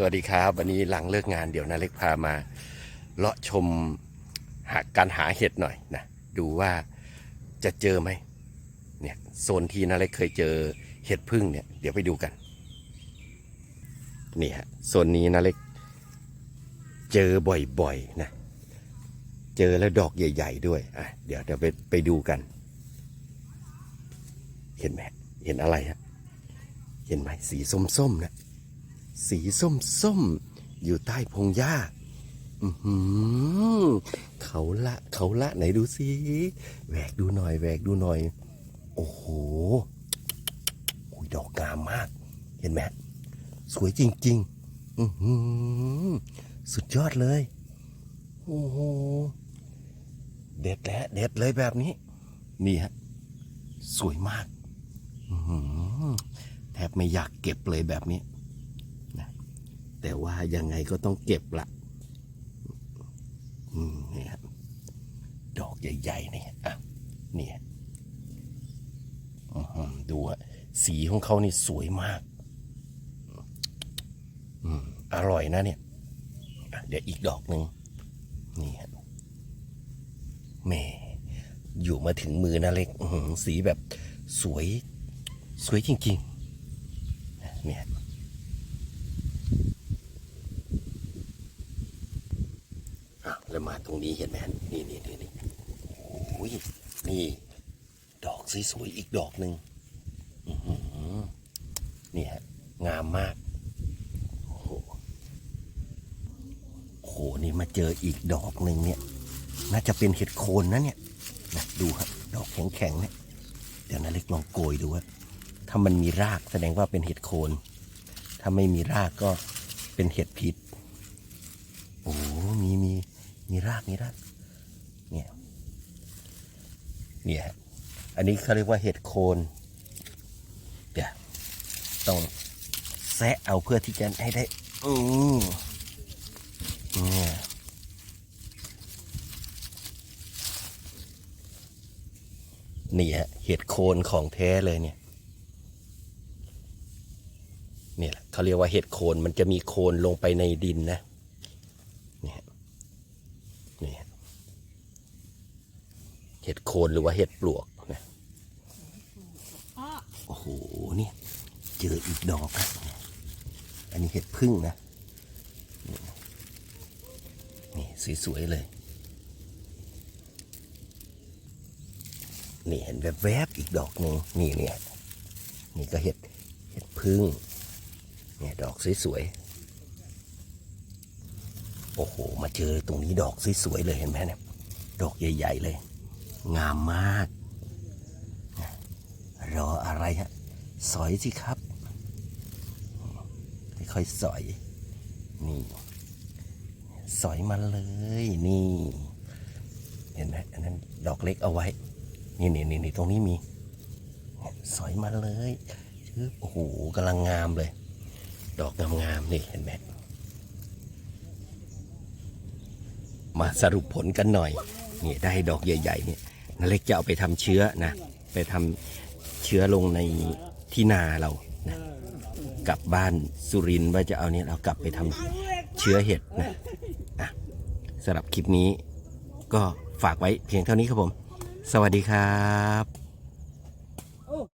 สวัสดีครับวันนี้หลังเลิกงานเดี๋ยวนาเล็กพามาเลาะชมหาการหาเห็ดหน่อยนะดูว่าจะเจอไหมเนี่ยโซนที่นาเล็กเคยเจอเห็ดพึ่งเนี่ยเดี๋ยวไปดูกันนี่ฮะโซนนี้นาเล็กเจอบ่อยๆนะเจอแล้วดอกใหญ่ ๆ ด้วยอะเดี๋ยวเดี๋ยวไปไปดูกัน เห็นไหมเห็นอะไรฮะเห็นไหมสีส้มๆนะ สีส้มส้มอยู่ใต้พงหญ้าเขาละเขาละไหนดูสิแหวกดูหน่อยแหวกดูหน่อย โอ้โหดอกงามมาก เห็นไหมสวยจริง ๆ สุดยอดเลย โอ้โห เด็ดแล้วเด็ดเลยแบบนี้ นี่ฮะ สวยมาก แทบไม่อยากเก็บเลยแบบนี้ แต่ว่ายังไงก็ต้องเก็บละอืมนี่ครับดอกใหญ่ๆนี่อะเนี่ยดูอะสีของเขานี่สวยมาก อืมอร่อยนะเนี่ย เดี๋ยวอีกดอกหนึ่งนี่ฮะแม่อยู่มาถึงมือนะเล็กสีแบบสวย สวยจริง ๆ เนี่ย อะแล้ว มาตรงนี้เห็นไหมนี่นี่นี่นี่โอ้ยนี่ ดอกสวยๆอีกดอกหนึ่งนี่ฮะงามมากโอ้โหโอ้โหนี่มาเจออีกดอกหนึ่งเนี่ย น่าจะเป็นเห็ดโคนนะเนี่ยนะดูครับดอกแข็งๆเนี่ยเดี๋ยวนาเล็กลองโกยดูว่าถ้ามันมีรากแสดงว่าเป็นเห็ดโคน ถ้าไม่มีรากก็เป็นเห็ดพิษโอ้มีมี มีรากมีรากเนี่ยเนี่ยฮะอันนี้เขาเรียกว่าเห็ดโคนเดี๋ยวต้องแซะเอาเพื่อที่จะให้ได้อืมเนี่ยนี่ฮะเห็ดโคนของแท้เลยเนี่ยเนี่ยเขาเรียกว่าเห็ดโคนมันจะมีโคนลงไปในดินนะ เนี่ยนี่ฮะเห็ดโคนหรือว่าเห็ดปลวกนะโอ้โหเนี่ยเจออีกดอกนะอันนี้เห็ดพึ่งนะ นี่สวยๆเลย นี่เห็นแวบๆอีกดอกหนึ่งนี่เนี่ยนี่ก็เห็ดเห็ดพึ่งเนี่ยดอกสวยๆ โอ้โห มาเจอตรงนี้ดอกสวยๆเลยเห็นไหมเนี่ย ดอกใหญ่ ๆ เลย งามมาก รออะไรฮะ สอยสิครับ ค่อยๆสอย นี่ สอยมันเลย นี่ เห็นไหมอันนั้นดอกเล็กเอาไว้ นี่นี่นี่นตรงนี้มี สอยมันเลยชื่อโอ้โหกำลังงามเลย ดอกงามๆนี่เห็นไหมมาสรุปผลกันหน่อย นี่ได้ดอกใหญ่ ๆ เนี่ย นาเล็กจะเอาไปทำเชื้อนะ ไปทำเชื้อลงในที่นาเรานะกลับบ้านสุรินทร์ว่าจะเอาเนี่ยเรากลับไปทำเชื้อเห็ดนะนะสำหรับคลิปนี้ก็ฝากไว้เพียงเท่านี้ครับผม สวัสดีครับ